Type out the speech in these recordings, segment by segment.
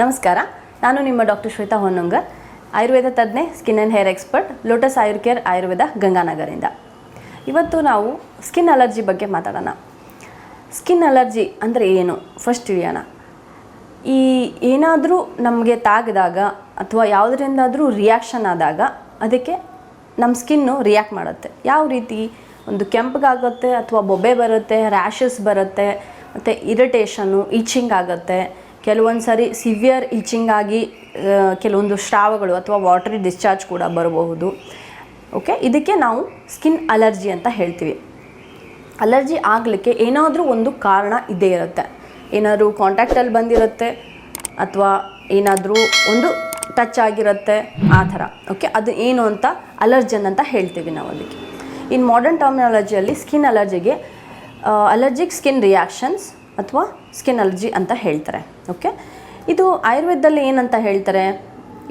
ನಮಸ್ಕಾರ. ನಾನು ನಿಮ್ಮ doctor Shweta Honnangar, Ayurveda ತಜ್ಞೆ, skin and hair expert, lotus Ayur care, Ayurveda, ಗಂಗಾನಗರಿಂದ. ಇವತ್ತು ನಾವು ಸ್ಕಿನ್ ಅಲರ್ಜಿ ಬಗ್ಗೆ ಮಾತಾಡೋಣ. ಸ್ಕಿನ್ ಅಲರ್ಜಿ ಅಂದರೆ ಏನು? ಫಸ್ಟ್ ತಿಳಿಯೋಣ. ಈ ಏನಾದರೂ ನಮಗೆ ತಾಗಿದಾಗ ಅಥವಾ ಯಾವುದರಿಂದಾದರೂ ರಿಯಾಕ್ಷನ್ ಆದಾಗ ಅದಕ್ಕೆ ನಮ್ಮ ಸ್ಕಿನ್ನು ರಿಯಾಕ್ಟ್ ಮಾಡುತ್ತೆ. ಯಾವ ರೀತಿ? ಒಂದು ಕೆಂಪಗಾಗುತ್ತೆ ಅಥವಾ ಬೊಬ್ಬೆ ಬರುತ್ತೆ ರ್ಯಾಷಸ್ ಬರುತ್ತೆ, ಮತ್ತು ಇರಿಟೇಷನು ಈಚಿಂಗ್ ಆಗುತ್ತೆ ಕೆಲವೊಂದು ಸರಿ ಸಿವಿಯರ್ ಈಚಿಂಗ್ ಆಗಿ ಕೆಲವೊಂದು ಸ್ರಾವಗಳು ಅಥವಾ ವಾಟ್ರಿ ಡಿಸ್ಚಾರ್ಜ್ ಕೂಡ ಬರಬಹುದು. ಓಕೆ ಇದಕ್ಕೆ ನಾವು ಸ್ಕಿನ್ ಅಲರ್ಜಿ ಅಂತ ಹೇಳ್ತೀವಿ. ಅಲರ್ಜಿ ಆಗಲಿಕ್ಕೆ ಏನಾದರೂ ಒಂದು ಕಾರಣ ಇದ್ದೇ ಇರುತ್ತೆ. ಏನಾದರೂ ಕಾಂಟ್ಯಾಕ್ಟಲ್ಲಿ ಬಂದಿರುತ್ತೆ ಅಥವಾ ಏನಾದರೂ ಒಂದು ಟಚ್ ಆಗಿರುತ್ತೆ, ಆ ಥರ. ಓಕೆ ಅದು ಏನು ಅಂತ ಅಲರ್ಜನ್ ಅಂತ ಹೇಳ್ತೀವಿ ನಾವು ಅದಕ್ಕೆ. ಇನ್ ಮಾಡರ್ನ್ ಟರ್ಮಿನಾಲಜಿಯಲ್ಲಿ ಸ್ಕಿನ್ ಅಲರ್ಜಿಗೆ ಅಲರ್ಜಿಕ್ ಸ್ಕಿನ್ ರಿಯಾಕ್ಷನ್ಸ್ ಅಥವಾ ಸ್ಕಿನ್ ಅಲರ್ಜಿ ಅಂತ ಹೇಳ್ತಾರೆ ಓಕೆ ಇದು ಆಯುರ್ವೇದದಲ್ಲಿ ಏನಂತ ಹೇಳ್ತಾರೆ?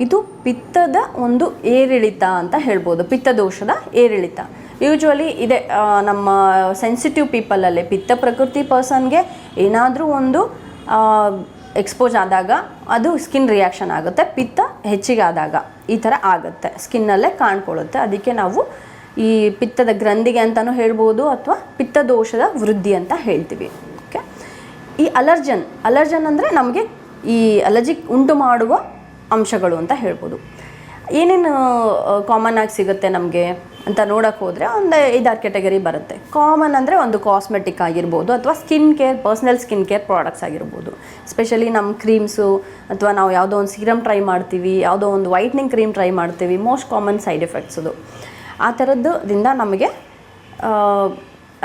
ಇದು ಪಿತ್ತದ ಒಂದು ಏರಿಳಿತ ಅಂತ ಹೇಳ್ಬೋದು, ಪಿತ್ತದೋಷದ ಏರಿಳಿತ. ಯೂಶ್ವಲಿ ಇದೆ ನಮ್ಮ ಸೆನ್ಸಿಟಿವ್ ಪೀಪಲಲ್ಲಿ ಪಿತ್ತ ಪ್ರಕೃತಿ ಪರ್ಸನ್ಗೆ ಏನಾದರೂ ಒಂದು ಎಕ್ಸ್ಪೋಸ್ ಆದಾಗ ಅದು ಸ್ಕಿನ್ ರಿಯಾಕ್ಷನ್ ಆಗುತ್ತೆ, ಪಿತ್ತ ಹೆಚ್ಚಿಗೆ ಆದಾಗ ಈ ಥರ ಆಗುತ್ತೆ ಸ್ಕಿನ್ನಲ್ಲೇ ಕಾಣ್ಕೊಳ್ಳುತ್ತೆ. ಅದಕ್ಕೆ ನಾವು ಈ ಪಿತ್ತದ ಗ್ರಂಥಿಗೆ ಅಂತಲೂ ಹೇಳ್ಬೋದು ಅಥವಾ ಪಿತ್ತದೋಷದ ವೃದ್ಧಿ ಅಂತ ಹೇಳ್ತೀವಿ. ಈ ಅಲರ್ಜನ್ ಅಲರ್ಜನ್ ಅಂದರೆ ನಮಗೆ ಈ ಅಲರ್ಜಿ ಉಂಟು ಮಾಡುವ ಅಂಶಗಳು ಅಂತ ಹೇಳ್ಬೋದು. ಏನೇನು ಕಾಮನ್ ಆಗಿ ಸಿಗುತ್ತೆ ನಮಗೆ ಅಂತ ನೋಡೋಕೆ ಹೋದರೆ ಒಂದು ಐದಾರು ಕೆಟಗರಿ ಬರುತ್ತೆ. ಕಾಮನ್ ಅಂದರೆ ಒಂದು ಕಾಸ್ಮೆಟಿಕ್ ಆಗಿರ್ಬೋದು ಅಥವಾ skin care personal skin care products ಆಗಿರ್ಬೋದು. ಸ್ಪೆಷಲಿ ನಮ್ಮ ಕ್ರೀಮ್ಸು ಅಥವಾ ನಾವು ಯಾವುದೋ ಒಂದು ಸೀರಮ್ ಟ್ರೈ ಮಾಡ್ತೀವಿ, ಯಾವುದೋ ಒಂದು ವೈಟ್ನಿಂಗ್ ಕ್ರೀಮ್ ಟ್ರೈ ಮಾಡ್ತೀವಿ ಮೋಸ್ಟ್ ಕಾಮನ್ ಸೈಡ್ ಎಫೆಕ್ಟ್ಸ್ ಅದು. ಆ ಥರದ್ದರಿಂದ ನಮಗೆ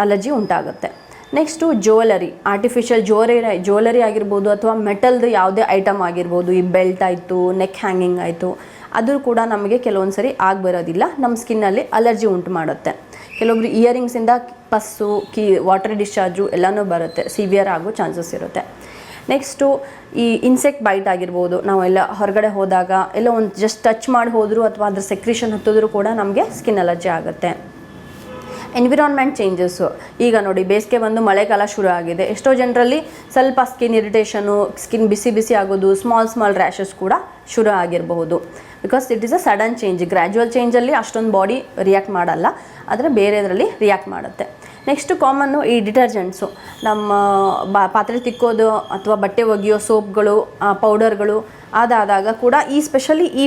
ಅಲರ್ಜಿ ಉಂಟಾಗುತ್ತೆ. Next jewellery artificial jewellery jewellery ಆಗಿರ್ಬೋದು ಅಥವಾ ಮೆಟಲ್ದು ಯಾವುದೇ ಐಟಮ್ ಆಗಿರ್ಬೋದು, ಈ ಬೆಲ್ಟ್ ಆಯಿತು ನೆಕ್ ಹ್ಯಾಂಗಿಂಗ್ ಆಯಿತು, ಅದು ಕೂಡ ನಮಗೆ ಕೆಲವೊಂದು ಸರಿ ಆಗಿಬರೋದಿಲ್ಲ ನಮ್ಮ ಸ್ಕಿನ್ನಲ್ಲಿ ಅಲರ್ಜಿ ಉಂಟು ಮಾಡುತ್ತೆ. ಕೆಲವೊಬ್ರು ಇಯರಿಂಗ್ಸಿಂದ ಪಸ್ಸು, ಕಿ ವಾಟರ್ ಡಿಸ್ಚಾರ್ಜು ಎಲ್ಲನೂ ಬರುತ್ತೆ ಸಿವಿಯರ್ ಆಗೋ ಚಾನ್ಸಸ್ ಇರುತ್ತೆ. ನೆಕ್ಸ್ಟು ಈ ಇನ್ಸೆಕ್ಟ್ ಬೈಟ್ ಆಗಿರ್ಬೋದು ನಾವೆಲ್ಲ ಹೊರಗಡೆ ಹೋದಾಗ, ಎಲ್ಲ ಒಂದು ಜಸ್ಟ್ ಟಚ್ ಮಾಡಿ ಹೋದರೂ ಅಥವಾ ಅದ್ರ ಸೆಕ್ರಿಷನ್ ಹತ್ತಿದ್ರು ಕೂಡ ನಮಗೆ ಸ್ಕಿನ್ ಅಲರ್ಜಿ ಆಗುತ್ತೆ. ಎನ್ವಿರಾನ್ಮೆಂಟ್ ಚೇಂಜಸ್ಸು ಈಗ ನೋಡಿ, ಬೇಸಿಗೆ ಬಂದು ಮಳೆಗಾಲ ಶುರು ಆಗಿದೆ. ಎಷ್ಟೋ ಜನರಲ್ಲಿ ಸ್ವಲ್ಪ ಸ್ಕಿನ್ ಇರಿಟೇಷನು ಸ್ಕಿನ್ ಬಿಸಿ ಬಿಸಿ ಆಗೋದು ಸ್ಮಾಲ್ ಸ್ಮಾಲ್ ರ್ಯಾಷಸ್ ಕೂಡ ಶುರು ಆಗಿರಬಹುದು. Because it is a sudden change gradual ಚೇಂಜಲ್ಲಿ ಅಷ್ಟೊಂದು ಬಾಡಿ ರಿಯಾಕ್ಟ್ ಮಾಡಲ್ಲ. ಆದರೆ ಬೇರೆದರಲ್ಲಿ ರಿಯಾಕ್ಟ್ ಮಾಡುತ್ತೆ. ನೆಕ್ಸ್ಟು ಕಾಮನ್ನು ಈ ಡಿಟರ್ಜೆಂಟ್ಸು ನಮ್ಮ ಬಾ, ಪಾತ್ರೆ ತಿಕ್ಕೋದು ಅಥವಾ ಬಟ್ಟೆ ಒಗೆಯೋ ಸೋಪ್ಗಳು ಪೌಡರ್ಗಳು ಅದಾದಾಗ ಕೂಡ ಈ ಸ್ಪೆಷಲಿ ಈ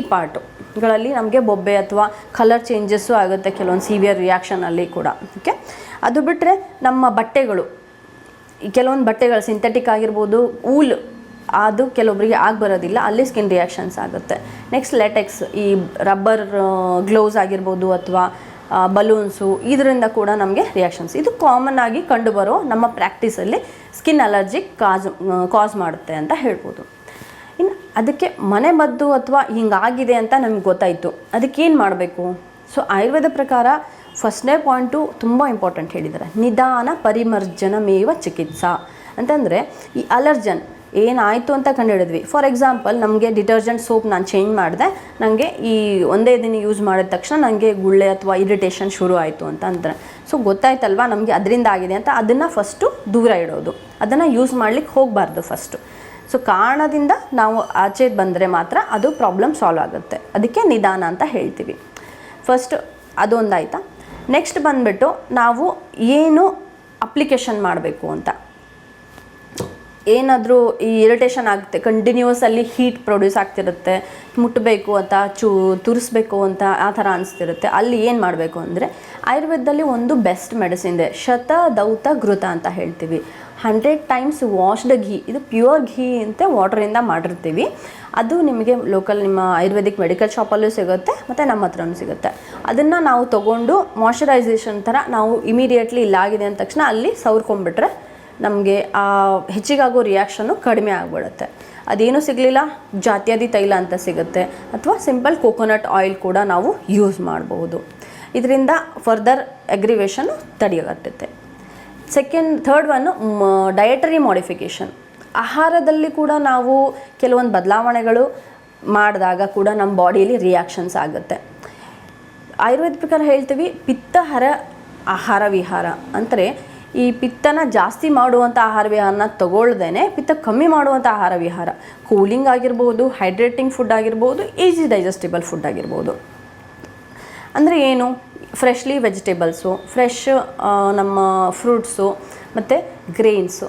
ಪಾರ್ಟುಗಳಲ್ಲಿ ನಮಗೆ ಬೊಬ್ಬೆ ಅಥವಾ ಕಲರ್ ಚೇಂಜಸ್ಸು ಆಗುತ್ತೆ ಕೆಲವೊಂದು ಸಿವಿಯರ್ ರಿಯಾಕ್ಷನಲ್ಲಿ ಕೂಡ ಓಕೆ ಅದು ಬಿಟ್ಟರೆ ನಮ್ಮ ಬಟ್ಟೆಗಳು ಕೆಲವೊಂದು ಬಟ್ಟೆಗಳು ಸಿಂಥೆಟಿಕ್ ಆಗಿರ್ಬೋದು, ಊಲ್ ಅದು ಕೆಲವೊಬ್ಬರಿಗೆ ಆಗಿ ಬರೋದಿಲ್ಲ, ಅಲ್ಲಿ ಸ್ಕಿನ್ ರಿಯಾಕ್ಷನ್ಸ್ ಆಗುತ್ತೆ. ನೆಕ್ಸ್ಟ್ ಲೆಟೆಕ್ಸ್ ಈ ರಬ್ಬರ್ ಗ್ಲೌಸ್ ಆಗಿರ್ಬೋದು ಅಥವಾ ಬಲೂನ್ಸು ಇದರಿಂದ ಕೂಡ ನಮಗೆ ರಿಯಾಕ್ಷನ್ಸ್ ಇದು ಕಾಮನ್ ಆಗಿ ಕಂಡುಬರೋ ನಮ್ಮ ಪ್ರಾಕ್ಟೀಸಲ್ಲಿ ಸ್ಕಿನ್ ಅಲರ್ಜಿ ಕಾಸ್ ಕಾಸ್ ಮಾಡುತ್ತೆ ಅಂತ ಹೇಳ್ಬೋದು. ಅದಕ್ಕೆ ಮನೆ ಮದ್ದು ಅಥವಾ ಹಿಂಗಾಗಿದೆ ಅಂತ ನಮ್ಗೆ ಗೊತ್ತಾಯಿತು. ಅದಕ್ಕೇನು ಮಾಡಬೇಕು? ಸೊ ಆಯುರ್ವೇದ ಪ್ರಕಾರ ಫಸ್ಟ್ನೇ ಪಾಯಿಂಟು ತುಂಬ ಇಂಪಾರ್ಟೆಂಟ್ ಹೇಳಿದ್ದಾರೆ. ನಿಧಾನ ಪರಿಮರ್ಜನ ಮೇವ ಚಿಕಿತ್ಸಾ. ಅಂತಂದರೆ ಈ ಅಲರ್ಜನ್ ಏನಾಯಿತು ಅಂತ ಕಂಡುಹಿಡಿದ್ವಿ. ಫಾರ್ ಎಕ್ಸಾಂಪಲ್ ನಮಗೆ ಡಿಟರ್ಜೆಂಟ್ ಸೋಪ್ ನಾನು ಚೇಂಜ್ ಮಾಡಿದೆ ನನಗೆ ಈ ಒಂದೇ ದಿನ ಯೂಸ್ ಮಾಡಿದ ತಕ್ಷಣ ನನಗೆ ಗುಳ್ಳೆ ಅಥವಾ ಇರಿಟೇಷನ್ ಶುರು ಆಯಿತು ಅಂತ ಅಂದರೆ. ಸೊ ಗೊತ್ತಾಯ್ತಲ್ವಾ ನಮಗೆ ಅದರಿಂದ ಆಗಿದೆ ಅಂತ? ಅದನ್ನು ಫಸ್ಟು ದೂರ ಇಡೋದು. ಅದನ್ನು ಯೂಸ್ ಮಾಡಲಿಕ್ಕೆ ಹೋಗಬಾರ್ದು ಫಸ್ಟು ಸೊ ಕಾರಣದಿಂದ ನಾವು ಆಚೆ ಬಂದರೆ ಮಾತ್ರ ಅದು ಪ್ರಾಬ್ಲಮ್ ಸಾಲ್ವ್ ಆಗುತ್ತೆ. ಅದಕ್ಕೆ ನಿಧಾನ ಅಂತ ಹೇಳ್ತೀವಿ. ಫಸ್ಟ್ ಅದೊಂದಾಯ್ತಾ? ನೆಕ್ಸ್ಟ್ ಬಂದುಬಿಟ್ಟು ನಾವು ಏನು ಅಪ್ಲಿಕೇಶನ್ ಮಾಡಬೇಕು ಅಂತ. ಏನಾದರೂ ಈ ಇರಿಟೇಷನ್ ಆಗುತ್ತೆ ಕಂಟಿನ್ಯೂಸ್ ಅಲ್ಲಿ ಹೀಟ್ ಪ್ರೊಡ್ಯೂಸ್ ಆಗ್ತಿರುತ್ತೆ ಮುಟ್ಟಬೇಕು ಅಂತ, ಚೂ, ತುರಿಸ್ಬೇಕು ಅಂತ ಆ ಥರ ಅನಿಸ್ತಿರುತ್ತೆ. ಅಲ್ಲಿ ಏನು ಮಾಡಬೇಕು ಅಂದರೆ, ಆಯುರ್ವೇದದಲ್ಲಿ ಒಂದು ಬೆಸ್ಟ್ ಮೆಡಿಸಿನ್ ಇದೆ ಶತ ದೌತ ಘೃತ ಅಂತ ಹೇಳ್ತೀವಿ. ಹಂಡ್ರೆಡ್ ಟೈಮ್ಸ್ ವಾಶ್ಡ್ ಘೀ, ಇದು ಪ್ಯೂರ್ ಘೀ ಅಂತ ವಾಟರಿಂದ ಮಾಡಿರ್ತೀವಿ. ಅದು ನಿಮಗೆ ಲೋಕಲ್ ನಿಮ್ಮ ಆಯುರ್ವೇದಿಕ್ ಮೆಡಿಕಲ್ ಶಾಪಲ್ಲೂ ಸಿಗುತ್ತೆ, ಮತ್ತು ನಮ್ಮ ಹತ್ರನೂ ಸಿಗುತ್ತೆ. ಅದನ್ನು ನಾವು ತೊಗೊಂಡು ಮಾಯ್ಶ್ಚರೈಸೇಷನ್ ಥರ ನಾವು ಇಮಿಡಿಯೇಟ್ಲಿ ಇಲ್ಲಾಗಿದೆ ಅಂದ ತಕ್ಷಣ ಅಲ್ಲಿ ಸವ್ರ್ಕೊಂಡ್ಬಿಟ್ರೆ ನಮಗೆ ಆ ಹೆಚ್ಚಿಗಾಗೋ ರಿಯಾಕ್ಷನ್ನು ಕಡಿಮೆ ಆಗಿಬಿಡುತ್ತೆ. ಅದೇನು ಸಿಗಲಿಲ್ಲ ಜಾತ್ಯಾದಿ ತೈಲ ಅಂತ ಸಿಗುತ್ತೆ. ಅಥವಾ ಸಿಂಪಲ್ ಕೋಕೋನಟ್ ಆಯಿಲ್ ಕೂಡ ನಾವು ಯೂಸ್ ಮಾಡಬಹುದು. ಇದರಿಂದ ಫರ್ದರ್ ಅಗ್ರಿವೇಷನ್ನು ತಡೆಯಗಟ್ಟುತ್ತೆ ಸೆಕೆಂಡ್ ಥರ್ಡ್ ಒನ್ನು ಡಯಟರಿ ಮಾಡಿಫಿಕೇಷನ್ ಆಹಾರದಲ್ಲಿ ಕೂಡ ನಾವು ಕೆಲವೊಂದು ಬದಲಾವಣೆಗಳು ಮಾಡಿದಾಗ ಕೂಡ ನಮ್ಮ ಬಾಡಿಯಲ್ಲಿ ರಿಯಾಕ್ಷನ್ಸ್ ಆಗುತ್ತೆ. ಆಯುರ್ವೇದ ಪ್ರಕಾರ ಹೇಳ್ತೀವಿ, ಪಿತ್ತಹರ ಆಹಾರ ವಿಹಾರ. ಅಂದರೆ ಈ ಪಿತ್ತನ ಜಾಸ್ತಿ ಮಾಡುವಂಥ ಆಹಾರ ವಿಹಾರನ ತಗೊಳ್ದೇನೆ ಪಿತ್ತ ಕಮ್ಮಿ ಮಾಡುವಂಥ ಆಹಾರ ವಿಹಾರ ಕೂಲಿಂಗ್ ಆಗಿರ್ಬೋದು ಹೈಡ್ರೇಟಿಂಗ್ ಫುಡ್ ಆಗಿರ್ಬೋದು ಈಸಿ ಡೈಜೆಸ್ಟಿಬಲ್ ಫುಡ್ ಆಗಿರ್ಬೋದು. ಅಂದರೆ ಏನು? ಫ್ರೆಶ್ಲಿ ವೆಜಿಟೇಬಲ್ಸು ಫ್ರೆಶ್ ನಮ್ಮ ಫ್ರೂಟ್ಸು ಮತ್ತು ಗ್ರೇನ್ಸು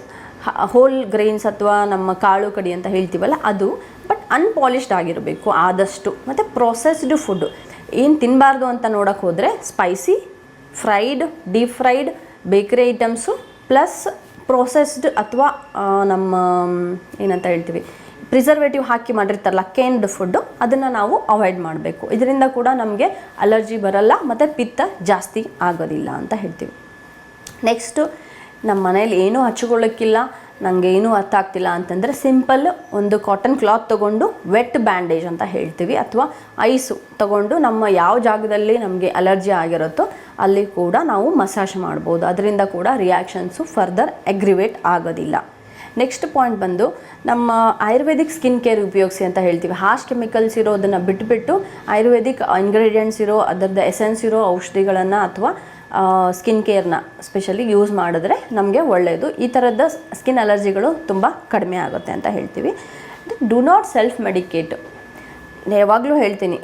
ಹೋಲ್ ಗ್ರೇನ್ಸ್ ಅಥವಾ ನಮ್ಮ ಕಾಳು ಕಡಿ ಅಂತ ಹೇಳ್ತೀವಲ್ಲ ಅದು ಬಟ್ ಅನ್ಪಾಲಿಶ್ಡ್ ಆಗಿರಬೇಕು, ಆದಷ್ಟು. ಮತ್ತು ಪ್ರೊಸೆಸ್ಡ್ ಫುಡ್ ಏನು ತಿನ್ನಬಾರ್ದು ಅಂತ ನೋಡೋಕೆ ಹೋದರೆ spicy fried deep fried bakery items plus processed ಅಥವಾ ನಮ್ಮ ಏನಂತ ಹೇಳ್ತೀವಿ, ಪ್ರಿಸರ್ವೇಟಿವ್ ಹಾಕಿ ಮಾಡಿರ್ತಾರಲ್ಲ ಕೇನ್ಡ್ ಫುಡ್ಡು ಅದನ್ನು ನಾವು ಅವಾಯ್ಡ್ ಮಾಡಬೇಕು. ಇದರಿಂದ ಕೂಡ ನಮಗೆ ಅಲರ್ಜಿ ಬರಲ್ಲ, ಮತ್ತು ಪಿತ್ತ ಜಾಸ್ತಿ ಆಗೋದಿಲ್ಲ ಅಂತ ಹೇಳ್ತೀವಿ. ನೆಕ್ಸ್ಟು ನಮ್ಮ ಮನೇಲಿ ಏನೂ ಹಚ್ಕೊಳ್ಳೋಕ್ಕಿಲ್ಲ. ನನಗೆ ಏನೂ ಅರ್ಥ ಆಗ್ತಿಲ್ಲ ಅಂತಂದರೆ ಸಿಂಪಲ್ ಒಂದು ಕಾಟನ್ ಕ್ಲಾತ್ ತೊಗೊಂಡು ವೆಟ್ ಬ್ಯಾಂಡೇಜ್ ಅಂತ ಹೇಳ್ತೀವಿ ಅಥವಾ ಐಸು ತಗೊಂಡು ನಮ್ಮ ಯಾವ ಜಾಗದಲ್ಲಿ ನಮಗೆ ಅಲರ್ಜಿ ಆಗಿರುತ್ತೋ ಅಲ್ಲಿ ಕೂಡ ನಾವು ಮಸಾಜ್ ಮಾಡ್ಬೋದು. ಅದರಿಂದ ಕೂಡ ರಿಯಾಕ್ಷನ್ಸು ಫರ್ದರ್ ಅಗ್ರಿವೇಟ್ ಆಗೋದಿಲ್ಲ. ನೆಕ್ಸ್ಟ್ ಪಾಯಿಂಟ್ ಬಂದು ನಮ್ಮ ಆಯುರ್ವೇದಿಕ್ ಸ್ಕಿನ್ ಕೇರ್ ಉಪಯೋಗಿಸಿ ಅಂತ ಹೇಳ್ತೀವಿ. ಹಾಶ್ ಕೆಮಿಕಲ್ಸ್ ಇರೋದನ್ನು ಬಿಟ್ಬಿಟ್ಟು ಆಯುರ್ವೇದಿಕ್ ಇಂಗ್ರೀಡಿಯೆಂಟ್ಸ್ ಇರೋ ಅದರದ್ದು ಎಸೆನ್ಸ್ ಇರೋ ಔಷಧಿಗಳನ್ನು ಅಥವಾ ಸ್ಕಿನ್ ಕೇರ್ನ ಸ್ಪೆಷಲಿ ಯೂಸ್ ಮಾಡಿದ್ರೆ ನಮಗೆ ಒಳ್ಳೆಯದು ಈ ಥರದ ಸ್ಕಿನ್ ಅಲರ್ಜಿಗಳು ತುಂಬ ಕಡಿಮೆ ಆಗುತ್ತೆ ಅಂತ ಹೇಳ್ತೀವಿ. ಡು ನಾಟ್ ಸೆಲ್ಫ್ ಮೆಡಿಕೇಟ್ ಯಾವಾಗಲೂ ಹೇಳ್ತೀನಿ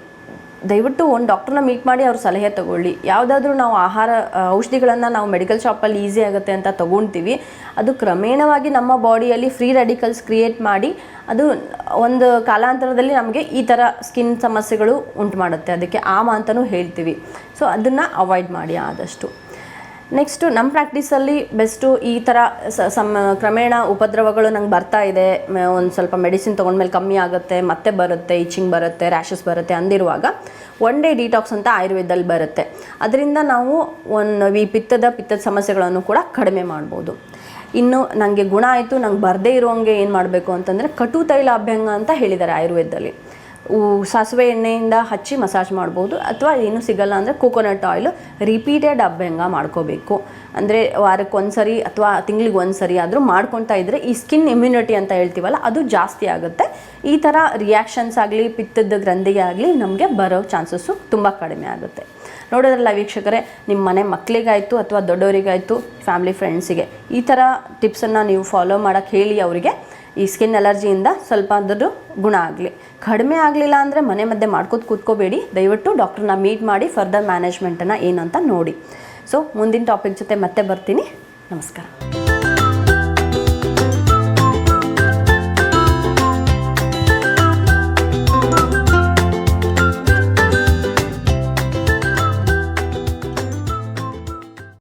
ದಯವಿಟ್ಟು ಒಂದು ಡಾಕ್ಟ್ರನ್ನ ಮೀಟ್ ಮಾಡಿ ಅವ್ರ ಸಲಹೆ ತಗೊಳ್ಳಿ. ಯಾವುದಾದ್ರೂ ನಾವು ಆಹಾರ ಔಷಧಿಗಳನ್ನು ನಾವು ಮೆಡಿಕಲ್ ಶಾಪಲ್ಲಿ ಈಸಿ ಆಗುತ್ತೆ ಅಂತ ತೊಗೊಳ್ತೀವಿ ಅದು ಕ್ರಮೇಣವಾಗಿ ನಮ್ಮ ಬಾಡಿಯಲ್ಲಿ ಫ್ರೀ ರೆಡಿಕಲ್ಸ್ ಕ್ರಿಯೇಟ್ ಮಾಡಿ, ಅದು ಒಂದು ಕಾಲಾಂತರದಲ್ಲಿ ನಮಗೆ ಈ ಥರ ಸ್ಕಿನ್ ಸಮಸ್ಯೆಗಳು ಉಂಟು ಮಾಡುತ್ತೆ. ಅದಕ್ಕೆ ಆಮ ಅಂತಲೂ ಹೇಳ್ತೀವಿ. ಸೊ ಅದನ್ನು ಅವಾಯ್ಡ್ ಮಾಡಿ ಆದಷ್ಟು. ನೆಕ್ಸ್ಟು ನಮ್ಮ ಪ್ರಾಕ್ಟೀಸಲ್ಲಿ ಬೆಸ್ಟು ಈ ಥರ ಸಮ, ಕ್ರಮೇಣ ಉಪದ್ರವಗಳು ನಂಗೆ ಬರ್ತಾ ಇದೆ. ಒಂದು ಸ್ವಲ್ಪ ಮೆಡಿಸಿನ್ ತೊಗೊಂಡ್ಮೇಲೆ ಕಮ್ಮಿ ಆಗುತ್ತೆ, ಮತ್ತೆ ಬರುತ್ತೆ ಇಚಿಂಗ್ ಬರುತ್ತೆ ರ್ಯಾಷಸ್ ಬರುತ್ತೆ ಅಂದಿರುವಾಗ ಒನ್ ಡೇ ಡಿಟಾಕ್ಸ್ ಅಂತ ಆಯುರ್ವೇದದಲ್ಲಿ ಬರುತ್ತೆ. ಅದರಿಂದ ನಾವು ಒಂದು ಈ ಪಿತ್ತದ ಪಿತ್ತದ ಸಮಸ್ಯೆಗಳನ್ನು ಕೂಡ ಕಡಿಮೆ ಮಾಡ್ಬೋದು. ಇನ್ನು ನನಗೆ ಗುಣ ಆಯಿತು, ನಂಗೆ ಬರದೇ ಇರೋಂಗೆ ಏನು ಮಾಡಬೇಕು ಅಂತಂದರೆ ಕಟು ತೈಲ ಅಭ್ಯಂಗ ಅಂತ ಹೇಳಿದ್ದಾರೆ ಆಯುರ್ವೇದದಲ್ಲಿ. ಸಾಸಿವೆ ಎಣ್ಣೆಯಿಂದ ಹಚ್ಚಿ ಮಸಾಜ್ ಮಾಡ್ಬೋದು. ಅಥವಾ ಏನು ಸಿಗಲ್ಲ ಅಂದರೆ ಕೋಕೋನಟ್ ಆಯಿಲ್ ರಿಪೀಟೆಡ್ ಅಭ್ಯಂಗ ಮಾಡ್ಕೋಬೇಕು. ಅಂದರೆ ವಾರಕ್ಕೆ ಒಂದು ಸರಿ ಅಥವಾ ತಿಂಗ್ಳಿಗೆ ಒಂದು ಸರಿ ಆದರೂ ಮಾಡ್ಕೊತಾ ಇದ್ದರೆ ಈ ಸ್ಕಿನ್ ಇಮ್ಯುನಿಟಿ ಅಂತ ಹೇಳ್ತೀವಲ್ಲ, ಅದು ಜಾಸ್ತಿ ಆಗುತ್ತೆ. ಈ ಥರ ರಿಯಾಕ್ಷನ್ಸ್ ಆಗಲಿ, ಪಿತ್ತದ ಗ್ರಂಥಿಗೆ ಆಗಲಿ ನಮಗೆ ಬರೋ ಚಾನ್ಸಸ್ಸು ತುಂಬ ಕಡಿಮೆ ಆಗುತ್ತೆ. ನೋಡೋದ್ರಲ್ಲ ವೀಕ್ಷಕರೇ ನಿಮ್ಮ ಮನೆ ಮಕ್ಕಳಿಗಾಯಿತು ಅಥವಾ ದೊಡ್ಡವರಿಗಾಯಿತು ಫ್ಯಾಮಿಲಿ ಫ್ರೆಂಡ್ಸಿಗೆ ಈ ಥರ ಟಿಪ್ಸನ್ನು ನೀವು ಫಾಲೋ ಮಾಡೋಕ್ಕೆ ಹೇಳಿ ಅವರಿಗೆ, ಈ ಸ್ಕಿನ್ ಅಲರ್ಜಿಯಿಂದ ಸ್ವಲ್ಪ ಆದರೂ ಗುಣ ಆಗಲಿ. ಕಡಿಮೆ ಆಗಲಿಲ್ಲ ಅಂದರೆ ಮನೆ ಮಧ್ಯೆ ಮಾಡ್ಕೋತ ಕೂತ್ಕೋಬೇಡಿ, ದಯವಿಟ್ಟು ಡಾಕ್ಟ್ರನ್ನ ಮೀಟ್ ಮಾಡಿ ಫರ್ದರ್ ಮ್ಯಾನೇಜ್ಮೆಂಟನ್ನು ಏನಂತ ನೋಡಿ. ಸೊ ಮುಂದಿನ ಟಾಪಿಕ್ ಜೊತೆ ಮತ್ತೆ ಬರ್ತೀನಿ. ನಮಸ್ಕಾರ.